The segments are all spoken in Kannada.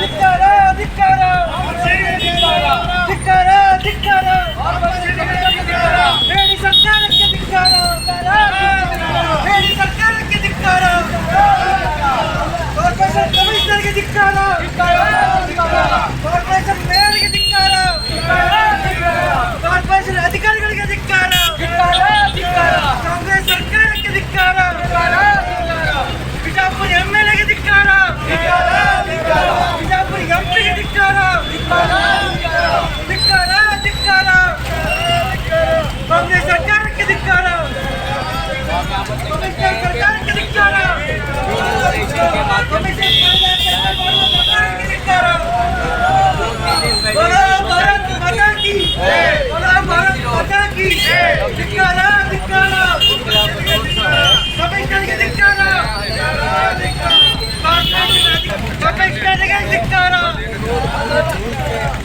ಧಿಕ್ಕಾರ ಧಿಕ್ಕಾರ. ಧಿಕ್ಕಾರ ಕಾರ್ಪೊರೇಷನ್ ಮೇಲೆ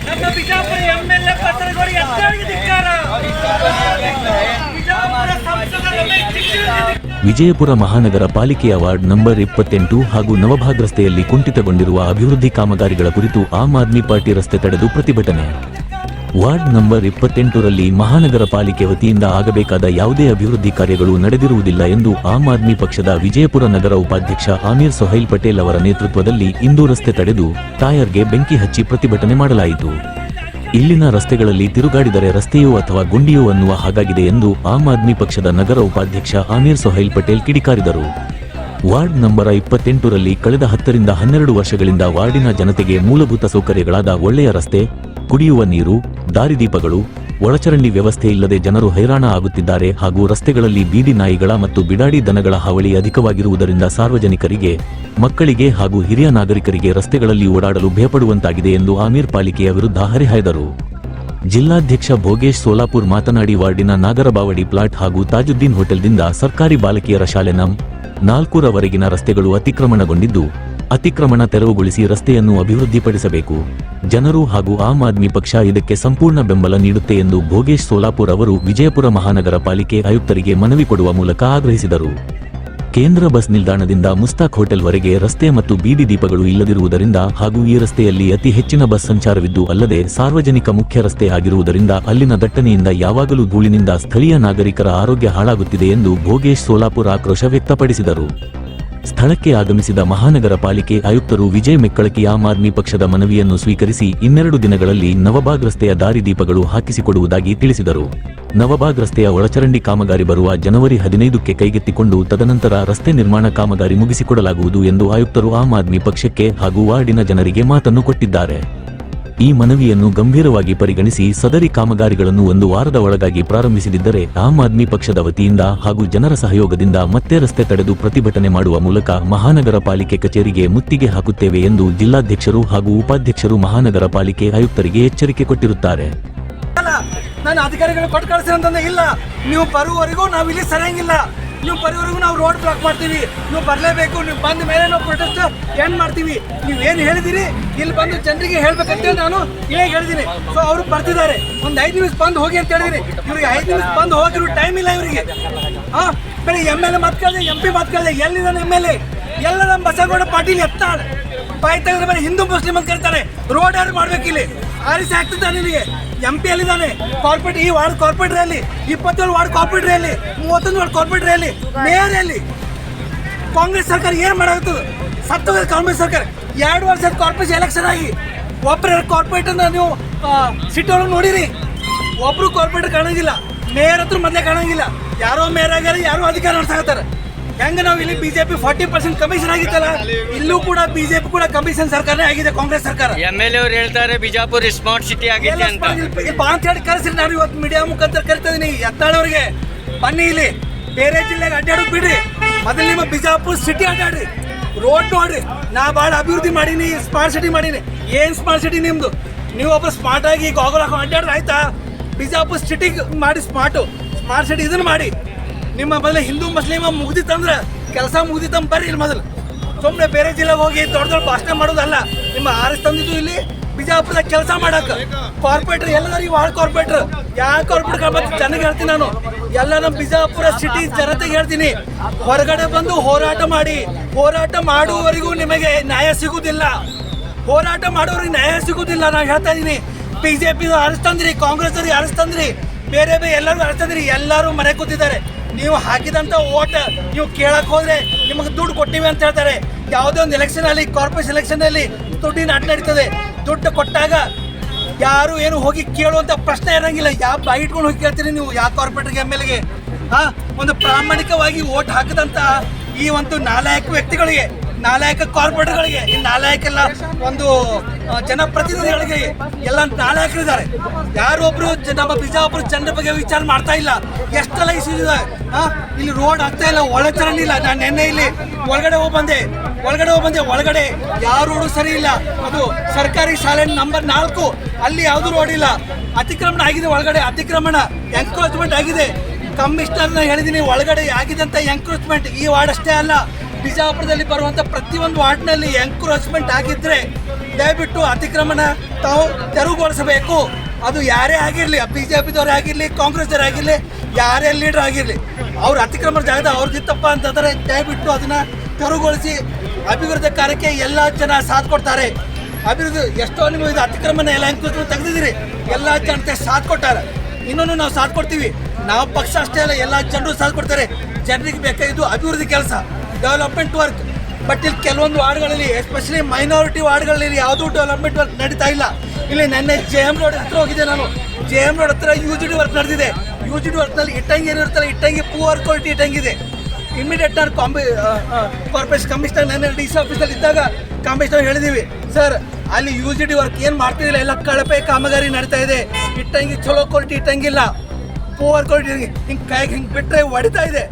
ನಮ್ಮ ಬಿಜಾಪುರ ಎಂ ಎಲ್ ಎ ಪತ್ರಗಳು ಎತ್ತರಿಗೆ ಧಿಕ್ಕಾರ ಬಿಜಾಪುರ ಸಂಸದ ರಮೇಶ್ ಜಿಗಜಿಣಗಿ ಧಿಕ್ಕಾರ ವಿಜಯಪುರ ಮಹಾನಗರ ಪಾಲಿಕೆ ವಾರ್ಡ್ ನಂಬರ್ ಇಪ್ಪತ್ತೆಂಟು ಹಾಗೂ ನವಭಾಗ್ ರಸ್ತೆಯಲ್ಲಿ ಕುಂಠಿತಗೊಂಡಿರುವ ಅಭಿವೃದ್ಧಿ ಕಾಮಗಾರಿಗಳ ಕುರಿತು ಆಮ್ ಆದ್ಮಿ ಪಾರ್ಟಿ ರಸ್ತೆ ತಡೆದು ಪ್ರತಿಭಟನೆ. ವಾರ್ಡ್ ನಂಬರ್ ಇಪ್ಪತ್ತೆಂಟರಲ್ಲಿ ಮಹಾನಗರ ಪಾಲಿಕೆ ವತಿಯಿಂದ ಆಗಬೇಕಾದ ಯಾವುದೇ ಅಭಿವೃದ್ಧಿ ಕಾರ್ಯಗಳು ನಡೆದಿರುವುದಿಲ್ಲ ಎಂದು ಆಮ್ ಆದ್ಮಿ ಪಕ್ಷದ ವಿಜಯಪುರ ನಗರ ಉಪಾಧ್ಯಕ್ಷ ಆಮೀರ್ ಸೊಹೈಲ್ ಪಟೇಲ್ ಅವರ ನೇತೃತ್ವದಲ್ಲಿ ಇಂದು ರಸ್ತೆ ತಡೆದು ಟೈರ್ಗೆ ಬೆಂಕಿ ಹಚ್ಚಿ ಪ್ರತಿಭಟನೆ ಮಾಡಲಾಯಿತು. ಇಲ್ಲಿನ ರಸ್ತೆಗಳಲ್ಲಿ ತಿರುಗಾಡಿದರೆ ರಸ್ತೆಯೋ ಅಥವಾ ಗುಂಡಿಯೋ ಅನ್ನುವ ಹಾಗಾಗಿದೆ ಎಂದು ಆಮ್ ಆದ್ಮಿ ಪಕ್ಷದ ನಗರ ಉಪಾಧ್ಯಕ್ಷ ಆಮೀರ್ ಸೊಹೈಲ್ ಪಟೇಲ್ ಕಿಡಿಕಾರಿದರು. ವಾರ್ಡ್ ನಂಬರ ಇಪ್ಪತ್ತೆಂಟರಲ್ಲಿ ಕಳೆದ ಹತ್ತರಿಂದ ಹನ್ನೆರಡು ವರ್ಷಗಳಿಂದ ವಾರ್ಡಿನ ಜನತೆಗೆ ಮೂಲಭೂತ ಸೌಕರ್ಯಗಳಾದ ಒಳ್ಳೆಯ ರಸ್ತೆ, ಕುಡಿಯುವ ನೀರು, ದಾರಿದೀಪಗಳು ಒಳಚರಂಡಿ ವ್ಯವಸ್ಥೆ ಇಲ್ಲದೆ ಜನರು ಹೈರಾಣ ಆಗುತ್ತಿದ್ದಾರೆ ಹಾಗೂ ರಸ್ತೆಗಳಲ್ಲಿ ಬೀದಿ ನಾಯಿಗಳ ಮತ್ತು ಬಿಡಾಡಿ ದನಗಳ ಹಾವಳಿ ಅಧಿಕವಾಗಿರುವುದರಿಂದ ಸಾರ್ವಜನಿಕರಿಗೆ, ಮಕ್ಕಳಿಗೆ ಹಾಗೂ ಹಿರಿಯ ನಾಗರಿಕರಿಗೆ ರಸ್ತೆಗಳಲ್ಲಿ ಓಡಾಡಲು ಭಯಪಡುವಂತಾಗಿದೆ ಎಂದು ಆಮೀರ್ ಪಾಲಿಕೆಯ ವಿರುದ್ಧ ಹರಿಹಾಯ್ದರು. ಜಿಲ್ಲಾಧ್ಯಕ್ಷ ಭೋಗೇಶ್ ಸೋಲಾಪುರ್ ಮಾತನಾಡಿ, ವಾರ್ಡಿನ ನಾಗರಬಾವಡಿ ಪ್ಲಾಟ್ ಹಾಗೂ ತಾಜುದ್ದೀನ್ ಹೋಟೆಲ್ದಿಂದ ಸರ್ಕಾರಿ ಬಾಲಕಿಯರ ಶಾಲೆ ನಂ ನಾಲ್ಕೂರವರೆಗಿನ ರಸ್ತೆಗಳು ಅತಿಕ್ರಮಣಗೊಂಡಿದ್ದು ಅತಿಕ್ರಮಣ ತೆರವುಗೊಳಿಸಿ ರಸ್ತೆಯನ್ನು ಅಭಿವೃದ್ಧಿಪಡಿಸಬೇಕು. ಜನರು ಹಾಗೂ ಆಮ್ ಆದ್ಮಿ ಪಕ್ಷ ಇದಕ್ಕೆ ಸಂಪೂರ್ಣ ಬೆಂಬಲ ನೀಡುತ್ತೆ ಎಂದು ಭೋಗೇಶ್ ಸೋಲಾಪುರ್ ಅವರು ವಿಜಯಪುರ ಮಹಾನಗರ ಪಾಲಿಕೆ ಆಯುಕ್ತರಿಗೆ ಮನವಿ ಕೊಡುವ ಮೂಲಕ ಆಗ್ರಹಿಸಿದರು. ಕೇಂದ್ರ ಬಸ್ ನಿಲ್ದಾಣದಿಂದ ಮುಸ್ತಾಕ್ ಹೋಟೆಲ್ವರೆಗೆ ರಸ್ತೆ ಮತ್ತು ಬೀದಿ ದೀಪಗಳು ಇಲ್ಲದಿರುವುದರಿಂದ ಹಾಗೂ ಈ ರಸ್ತೆಯಲ್ಲಿ ಅತಿ ಹೆಚ್ಚಿನ ಬಸ್ ಸಂಚಾರವಿದ್ದು ಅಲ್ಲದೆ ಸಾರ್ವಜನಿಕ ಮುಖ್ಯ ರಸ್ತೆ ಆಗಿರುವುದರಿಂದ ಅಲ್ಲಿನ ದಟ್ಟಣೆಯಿಂದ ಯಾವಾಗಲೂ ಧೂಳಿನಿಂದ ಸ್ಥಳೀಯ ನಾಗರಿಕರ ಆರೋಗ್ಯ ಹಾಳಾಗುತ್ತಿದೆ ಎಂದು ಭೋಗೇಶ್ ಸೋಲಾಪುರ್ ಆಕ್ರೋಶ ವ್ಯಕ್ತಪಡಿಸಿದರು. ಸ್ಥಳಕ್ಕೆ ಆಗಮಿಸಿದ ಮಹಾನಗರ ಪಾಲಿಕೆ ಆಯುಕ್ತರು ವಿಜಯ್ ಮೆಕ್ಕಳಕಿ ಆಮ್ ಆದ್ಮಿ ಪಕ್ಷದ ಮನವಿಯನ್ನು ಸ್ವೀಕರಿಸಿ ಇನ್ನೆರಡು ದಿನಗಳಲ್ಲಿ ನವಬಾಗ್ ರಸ್ತೆಯ ದಾರಿದೀಪಗಳು ಹಾಕಿಸಿಕೊಡುವುದಾಗಿ ತಿಳಿಸಿದರು. ನವಬಾಗ್ ರಸ್ತೆಯ ಒಳಚರಂಡಿ ಕಾಮಗಾರಿ ಬರುವ ಜನವರಿ ಹದಿನೈದಕ್ಕೆ ಕೈಗೆತ್ತಿಕೊಂಡು ತದನಂತರ ರಸ್ತೆ ನಿರ್ಮಾಣ ಕಾಮಗಾರಿ ಮುಗಿಸಿಕೊಡಲಾಗುವುದು ಎಂದು ಆಯುಕ್ತರು ಆಮ್ ಆದ್ಮಿ ಪಕ್ಷಕ್ಕೆ ಹಾಗೂ ವಾರ್ಡಿನ ಜನರಿಗೆ ಮಾತನ್ನು ಕೊಟ್ಟಿದ್ದಾರೆ. ಈ ಮನವಿಯನ್ನು ಗಂಭೀರವಾಗಿ ಪರಿಗಣಿಸಿ ಸದರಿ ಕಾಮಗಾರಿಗಳನ್ನು ಒಂದು ವಾರದ ಒಳಗಾಗಿ ಪ್ರಾರಂಭಿಸದಿದ್ದರೆ ಆಮ್ ಆದ್ಮಿ ಪಕ್ಷದ ವತಿಯಿಂದ ಹಾಗೂ ಜನರ ಸಹಯೋಗದಿಂದ ಮತ್ತೆ ರಸ್ತೆ ತಡೆದು ಪ್ರತಿಭಟನೆ ಮಾಡುವ ಮೂಲಕ ಮಹಾನಗರ ಪಾಲಿಕೆ ಕಚೇರಿಗೆ ಮುತ್ತಿಗೆ ಹಾಕುತ್ತೇವೆ ಎಂದು ಜಿಲ್ಲಾಧ್ಯಕ್ಷರು ಹಾಗೂ ಉಪಾಧ್ಯಕ್ಷರು ಮಹಾನಗರ ಪಾಲಿಕೆ ಆಯುಕ್ತರಿಗೆ ಎಚ್ಚರಿಕೆ ಕೊಟ್ಟಿರುತ್ತಾರೆ. ನಾನು ಅಧಿಕಾರಿಗಳು ಕೊಟ್ಟು ಕಳಿಸಿ ಇಲ್ಲ. ನೀವು ಬರುವವರೆಗೂ ನಾವು ಇಲ್ಲಿ ಸರಿಯಂಗಿಲ್ಲ. ನೀವು ಬರೋವರೆಗೂ ನಾವು ರೋಡ್ ಬ್ಲಾಕ್ ಮಾಡ್ತೀವಿ. ನೀವು ಬರಲೇಬೇಕು, ನೀವು ಬಂದ ಮೇಲೆ ನಾವು ಪ್ರೊಟೆಸ್ಟ್ ಎಂಡ್ ಮಾಡ್ತೀವಿ? ನೀವು ಏನು ಹೇಳಿದಿರಿ? ಇಲ್ಲಿ ಬಂದು ಜನರಿಗೆ ಹೇಳ್ಬೇಕಂತೇಳಿ ನಾನು ಹೇಗೆ ಹೇಳಿದ್ದೀನಿ ಸೊ ಅವರು ಬರ್ತಿದ್ದಾರೆ. ಒಂದು ಐದು ನಿಮಿಷ ಬಂದು ಹೋಗಿ ಅಂತ ಹೇಳಿದಿರಿ ಇವ್ರಿಗೆ ಐದು ನಿಮಿಷ ಬಂದು ಹೋಗಿರೋ ಟೈಮ್ ಇಲ್ಲ ಇವರಿಗೆ. ಹಾ ಬೇರೆ ಎಂ ಎಲ್ ಎ ಮಾತು ಕೇಳಿದೆ ಎಂ ಪಿ ಮಾತು ಎಲ್ಲಿದ್ದಾನೆ ಎಂ ಎಲ್ ಎ ಎಲ್ಲ ನಮ್ಮ ಬಸವಗೌಡ ಪಾಟೀಲ್ ಎತ್ತಾಳ. ಬಾಯ್ ತೆಗೆದ್ರೆ ಮೇಲೆ ಹಿಂದೂ ಮುಸ್ಲಿಂ ಅಂತ ಕರೀತಾರೆ. ರೋಡ್ ಯಾರು ಮಾಡ್ಬೇಕು ಇಲ್ಲಿ ಆರಿಸಿ ಹಾಕ್ತಿದ್ದಾನೆ ನಿನಗೆ ಎಂ ಪಿ ಅಲ್ಲಿದ್ದಾನೆ. ಕಾರ್ಪೊರೇಟ್ ಈ ವಾರ್ಡ್ ಕಾರ್ಪೊರೇಟರ್ ಅಲ್ಲಿ ಇಪ್ಪತ್ತೇಳು ವಾರ್ಡ್ ಕಾರ್ಪೊರೇಟರ್ ಅಲ್ಲಿ ಮೂವತ್ತೊಂದು ವಾರ್ಡ್ ಕಾರ್ಪೊರೇಟರ್ ಅಲ್ಲಿ ಮೇಯರ್ ಅಲ್ಲಿ. ಕಾಂಗ್ರೆಸ್ ಸರ್ಕಾರ ಏನು ಮಾಡಾಗುತ್ತದೆ ಸತ್ತೋಗ ಕಾಂಗ್ರೆಸ್ ಸರ್ಕಾರ. ಎರಡು ವರ್ಷದ ಕಾರ್ಪೊರೇಷನ್ ಎಲೆಕ್ಷನ್ ಆಗಿ. ಒಬ್ಬರ ಅಂದ್ರೆ ನೀವು ಸಿಟಿ ನೋಡಿರಿ. ಒಬ್ರು ಕಾರ್ಪೊರೇಟರ್ ಕಾಣಂಗಿಲ್ಲ. ಮೇಯರ್ ಹತ್ರ ಮೊದಲೇ ಕಾಣಂಗಿಲ್ಲ. ಯಾರೋ ಮೇಯರ್ ಆಗ್ಯಾರ, ಯಾರೋ ಅಧಿಕಾರ ನಡೆಸಾಕತ್ತಾರೆ ಹೆಂಗ ನಾವು ಇಲ್ಲಿ ಬಿಜೆಪಿ ಫಾರ್ಟಿ ಪರ್ಸೆಂಟ್ ಕಮಿಷನ್ ಆಗಿತ್ತಲ್ಲ? ಇಲ್ಲೂ ಕೂಡ ಬಿಜೆಪಿ ಕೂಡ ಕಮಿಷನ್ ಸರ್ಕಾರನೇ ಆಗಿದೆ ಕಾಂಗ್ರೆಸ್ ಸರ್ಕಾರ. ಎಂ ಎಲ್ ಅವ್ರು ಹೇಳ್ತಾರೆ ಬಿಜಾಪುರ ಸ್ಮಾರ್ಟ್ ಸಿಟಿ ಆಗಿದೆ ಅಂತ. ಬಾಂತ್ ಹೇಳಿ ಕರೆಸ್ರಿ ನಾನು ಇವತ್ತು ಮೀಡಿಯಾ ಮುಖಾಂತರ ಕರಿತಾ ಇದೀನಿ. ಎತ್ತಾಳವ್ರಿಗೆ ಬನ್ನಿ ಇಲ್ಲಿ. ಬೇರೆ ಜಿಲ್ಲೆಗೆ ಅಡ್ಡಾಡೋದು ಬಿಡ್ರಿ. ಮೊದಲು ನಿಮ್ಮ ಬಿಜಾಪುರ್ ಸಿಟಿ ಅಡ್ಡಾಡ್ರಿ ರೋಡ್ ನೋಡ್ರಿ. ನಾ ಭಾಳ ಅಭಿವೃದ್ಧಿ ಮಾಡೀನಿ ಸ್ಮಾರ್ಟ್ ಸಿಟಿ ಮಾಡೀನಿ. ಏನ್ ಸ್ಮಾರ್ಟ್ ಸಿಟಿ ನಿಮ್ದು? ನೀವು ಒಬ್ಬ ಸ್ಮಾರ್ಟ್ ಆಗಿ ಗಾಗಲ್ ಹಾಕೊಂಡು ಅಡ್ಡಾಡ್ರಿ ಆಯ್ತಾ? ಬಿಜಾಪುರ ಸಿಟಿ ಮಾಡಿ ಸ್ಮಾರ್ಟು ಸ್ಮಾರ್ಟ್ ಸಿಟಿ ಇದನ್ನ ಮಾಡಿ. ನಿಮ್ಮ ಮೊದಲು ಹಿಂದೂ ಮುಸ್ಲಿಮ ಮುಗ್ದಿತ್ತಂದ್ರೆ ಕೆಲಸ ಮುಗ್ದಿತ್ತಂದ್ರೆ ಬರ್ರಿ ಇಲ್ಲಿ ಮೊದಲು. ಸುಮ್ಮನೆ ಬೇರೆ ಜಿಲ್ಲೆಗೆ ಹೋಗಿ ದೊಡ್ಡ ದೊಡ್ಡ ಭಾಷಣ ಮಾಡೋದಲ್ಲ, ನಿಮ್ಮ ಆರಿಸ್ ತಂದಿದ್ದು ಇಲ್ಲಿ ಬಿಜಾಪುರದಾಗ ಕೆಲಸ ಮಾಡಕ್. ಕಾರ್ಪೊರೇಟರ್ ಎಲ್ಲದಾರು ವಾರ್ಡ್ ಕಾರ್ಪೊರೇಟರ್ ಯಾವ ಕಾರ್ಪೊರೇಟರ್ ಬಗ್ಗೆ ಚೆನ್ನಾಗಿ ಹೇಳ್ತೀನಿ ನಾನು. ಎಲ್ಲ ನಮ್ಮ ಬಿಜಾಪುರ ಸಿಟಿ ಜನತೆಗೆ ಹೇಳ್ತೀನಿ. ಹೊರಗಡೆ ಬಂದು ಹೋರಾಟ ಮಾಡಿ. ಹೋರಾಟ ಮಾಡುವವರೆಗೂ ನಿಮಗೆ ನ್ಯಾಯ ಸಿಗುವುದಿಲ್ಲ ಹೋರಾಟ ಮಾಡೋರಿಗೆ ನ್ಯಾಯ ಸಿಗುವುದಿಲ್ಲ ನಾನು ಹೇಳ್ತಾ ಇದ್ದೀನಿ ಬಿಜೆಪಿ ಅರಸ್ತಂದ್ರಿ ಕಾಂಗ್ರೆಸ್ ಅವ್ರಿಗೆ ಅರಸ್ತಂದ್ರಿ ಬೇರೆ ಬೇರೆ ಎಲ್ಲರೂ ಅರಸ್ತಂದ್ರಿ ಎಲ್ಲರೂ ಮನೆ ಕೂತಿದ್ದಾರೆ. ನೀವು ಹಾಕಿದಂಥ ಓಟ್ ನೀವು ಕೇಳಕ್ಕೆ ಹೋದರೆ ನಿಮಗೆ ದುಡ್ಡು ಕೊಟ್ಟಿವಿ ಅಂತ ಹೇಳ್ತಾರೆ. ಯಾವುದೇ ಒಂದು ಎಲೆಕ್ಷನ್ ಅಲ್ಲಿ ಕಾರ್ಪೊರೇಷನ್ ಎಲೆಕ್ಷನಲ್ಲಿ ದುಡ್ಡಿನ ಆಟ ನಡೀತದೆ. ದುಡ್ಡು ಕೊಟ್ಟಾಗ ಯಾರು ಏನು ಹೋಗಿ ಕೇಳುವಂಥ ಪ್ರಶ್ನೆ ಇರಂಗಿಲ್ಲ. ಯಾವ ಬಾಯಿ ಇಟ್ಕೊಂಡು ಹೋಗಿ ಕೇಳ್ತೀರಿ ನೀವು? ಯಾವ ಕಾರ್ಪೊರೇಟರ್ಗೆ ಎಂ ಎಲ್ ಎಗೆ ಹಾ, ಒಂದು ಪ್ರಾಮಾಣಿಕವಾಗಿ ಓಟ್ ಹಾಕಿದಂಥ ಈ ಒಂದು ನಾಲ್ಕು ವ್ಯಕ್ತಿಗಳಿಗೆ ನಾಲಾಯಕ ಕಾರ್ಪೊರೇಟರ್ಗಳಿಗೆ, ಈ ನಾಲಾಯಕೆಲ್ಲ ಒಂದು ಜನಪ್ರತಿನಿಧಿಗಳಿಗೆ ಎಲ್ಲ ನಾಲಾಯಕರಿದ್ದಾರೆ. ಯಾರೊಬ್ರು ನಮ್ಮ ಬಿಜಾಪುರ ಜನರ ಬಗ್ಗೆ ವಿಚಾರ ಮಾಡ್ತಾ ಇಲ್ಲ. ಎಷ್ಟೆಲ್ಲ ಇಶ್ಯೂಸ್ ಇದೆ? ಇಲ್ಲಿ ರೋಡ್ ಆಗ್ತಾ ಇಲ್ಲ ಒಳ ಚರಂಡಿ ಇಲ್ಲ. ನಾನು ನಿನ್ನೆ ಇಲ್ಲಿ ಒಳಗಡೆ ಹೋಗಿ ಬಂದೆ. ಒಳಗಡೆ ಹೋಗಿ ಬಂದೆ. ಒಳಗಡೆ ಯಾವ ರೋಡು ಸರಿ ಇಲ್ಲ. ಅದು ಸರ್ಕಾರಿ ಶಾಲೆ ನಂಬರ್ ನಾಲ್ಕು. ಅಲ್ಲಿ ಯಾವುದು ರೋಡ್ ಇಲ್ಲ. ಅತಿಕ್ರಮಣ ಆಗಿದೆ ಒಳಗಡೆ. ಅತಿಕ್ರಮಣ ಎನ್ಕ್ರೋಚ್ಮೆಂಟ್ ಆಗಿದೆ. ಕಮಿಷನರ್ನ ಹೇಳಿದ್ದೀನಿ ಒಳಗಡೆ ಆಗಿದೆ ಅಂತ ಎಂಕ್ರೋಚ್ಮೆಂಟ್ ಈ ವಾರ್ಡ್ ಅಷ್ಟೇ ಅಲ್ಲ. ಬಿಜಾಪುರದಲ್ಲಿ ಬರುವಂತ ಪ್ರತಿಯೊಂದು ವಾರ್ಡ್ನಲ್ಲಿ ಎಂಕ್ರೋಚ್ಮೆಂಟ್ ಆಗಿದ್ರೆ ದಯವಿಟ್ಟು ಅತಿಕ್ರಮಣ ತಾವು ತೆರವುಗೊಳಿಸಬೇಕು. ಅದು ಯಾರೇ ಆಗಿರಲಿ ಬಿ ಜೆ ಪಿದವರೇ ಆಗಿರಲಿ, ಕಾಂಗ್ರೆಸ್ದವರೇ ಆಗಿರಲಿ, ಯಾರೇ ಲೀಡರ್ ಆಗಿರಲಿ, ಅವ್ರ ಅತಿಕ್ರಮಣ ಜಾಗದ ಅವ್ರದ್ದಿತ್ತಪ್ಪ ಅಂತಂದರೆ ದಯವಿಟ್ಟು ಅದನ್ನ ತೆರವುಗೊಳಿಸಿ ಅಭಿವೃದ್ಧಿ ಕಾರ್ಯಕ್ಕೆ ಎಲ್ಲ ಜನ ಸಾಥ್ ಕೊಡ್ತಾರೆ ಅಭಿವೃದ್ಧಿ ಎಷ್ಟೋ ನಿಮ್ಮ ಇದು ಅತಿಕ್ರಮಣ ಎಲ್ಲ ಎಂಕ್ರೋಚ್ಮೆಂಟ್ ತೆಗೆದಿದ್ದೀರಿ. ಎಲ್ಲ ಜನತೆ ಸಾಥ್ ಕೊಟ್ಟಾರೆ ಇನ್ನೊಂದು ನಾವು ಸಾಥ್ ಕೊಡ್ತೀವಿ ನಾವು ಪಕ್ಷ ಅಷ್ಟೇ ಅಲ್ಲ, ಎಲ್ಲ ಜನರು ಸಾಥ್ ಕೊಡ್ತಾರೆ ಜನರಿಗೆ ಬೇಕಾಗಿದ್ದು ಅಭಿವೃದ್ಧಿ ಕೆಲಸ. ಡೆವಲಪ್ಮೆಂಟ್ ವರ್ಕ್ ಬಟ್ ಇಲ್ಲಿ ಕೆಲವೊಂದು ವಾರ್ಡ್ಗಳಲ್ಲಿ ಎಸ್ಪೆಷಲಿ ಮೈನಾರಿಟಿ ವಾರ್ಡ್ಗಳಲ್ಲಿ ಯಾವುದೂ ಡೆವಲಪ್ಮೆಂಟ್ ವರ್ಕ್ ನಡೀತಾ ಇಲ್ಲ. ಇಲ್ಲಿ ನೆನ್ನೆ ಜೆ ಎಂ ರೋಡ್ ಹತ್ರ ಹೋಗಿದ್ದೆ ನಾನು. ಜೆ ಎಂ ರೋಡ್ ಹತ್ರ ಯು ಜಿ ಡಿ ವರ್ಕ್ ನಡೆದಿದೆ. ಯು ಜಿ ಡಿ ವರ್ಕ್ನಲ್ಲಿ ಇಟ್ಟಂಗಿ ಏನಿರುತ್ತಲ್ಲ ಇಟ್ಟಂಗಿ ಪೂವರ್ ಕ್ವಾಲಿಟಿ ಇಟ್ಟಂಗಿದೆ ಇಮಿಡಿಯೇಟ್ ನಾನು ಕಾಂಬಿ ಕಾರ್ಪೊರೇಷನ್ ಕಮಿಷನರ್ ನೆನ್ನೆ ಡಿ ಸಿ ಆಫೀಸಲ್ಲಿ ಇದ್ದಾಗ ಕಮಿಷನರ್ ಹೇಳಿದೀವಿ ಸರ್ ಅಲ್ಲಿ ಯು ಜಿ ಡಿ ವರ್ಕ್ ಏನು ಮಾಡ್ತಿದಿಲ್ಲ ಎಲ್ಲ ಕಳಪೆ ಕಾಮಗಾರಿ ನಡೀತಾ ಇದೆ. ಇಟ್ಟಂಗಿ ಚಲೋ ಕ್ವಾಲಿಟಿ ಇಟ್ಟಂಗಿಲ್ಲ ಪೂವರ್ ಕ್ವಾಲಿಟಿ ಹಿಂಗೆ ಕೈಗೆ ಹಿಂಗೆ ಬಿಟ್ಟರೆ ಹೊಡಿತಾ ಇದೆ.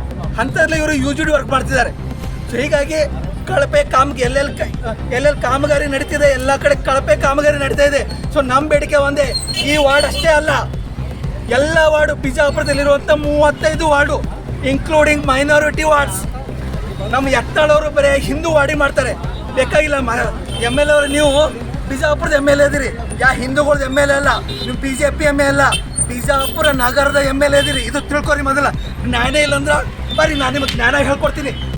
ಅಂಥದ್ರಲ್ಲಿ ಇವರು ಯು ಜಿ ಡಿ ವರ್ಕ್ ಮಾಡ್ತಿದ್ದಾರೆ. ಸೊ ಹೀಗಾಗಿ ಕಳಪೆ ಕಾಮ್ ಎಲ್ಲೆಲ್ಲಿ ಎಲ್ಲೆಲ್ಲಿ ಕಾಮಗಾರಿ ನಡೀತಿದೆ, ಎಲ್ಲ ಕಡೆ ಕಳಪೆ ಕಾಮಗಾರಿ ನಡೀತಾ ಇದೆ. ಸೊ ನಮ್ಮ ಬೇಡಿಕೆ ಒಂದೇ, ಈ ವಾರ್ಡ್ ಅಷ್ಟೇ ಅಲ್ಲ. ಎಲ್ಲ ವಾರ್ಡು ಬಿಜಾಪುರದಲ್ಲಿರುವಂಥ ಮೂವತ್ತೈದು ವಾರ್ಡು ಇನ್ಕ್ಲೂಡಿಂಗ್ ಮೈನಾರಿಟಿ ವಾರ್ಡ್ಸ್. ನಮ್ಮ ಎತ್ತಾಳವರು ಬರೀ ಹಿಂದೂ ವಾಡಿ ಮಾಡ್ತಾರೆ. ಬೇಕಾಗಿಲ್ಲ ಎಂ ಎಲ್ ಅವರು, ನೀವು ಬಿಜಾಪುರದ ಎಂ ಎಲ್ ಎ ಇದೀರಿ ಯಾ ಹಿಂದೂಗಳದ್ದು ಎಂ ಎಲ್ ಎ ಅಲ್ಲ, ನೀವು B J P M A ಅಲ್ಲ, ಬಿಜಾಪುರ ನಗರದ ಎಂ ಎಲ್ ಎ ಇದೀರಿ ಇದು ತಿಳ್ಕೊರಿ ಮೊದಲ. ನಾನೇ ಇಲ್ಲ ಅಂದ್ರೆ ಬರ್ರಿ ನಾನು ನಿಮಗೆ ಜ್ಞಾನ ಹೇಳ್ಕೊಡ್ತೀನಿ.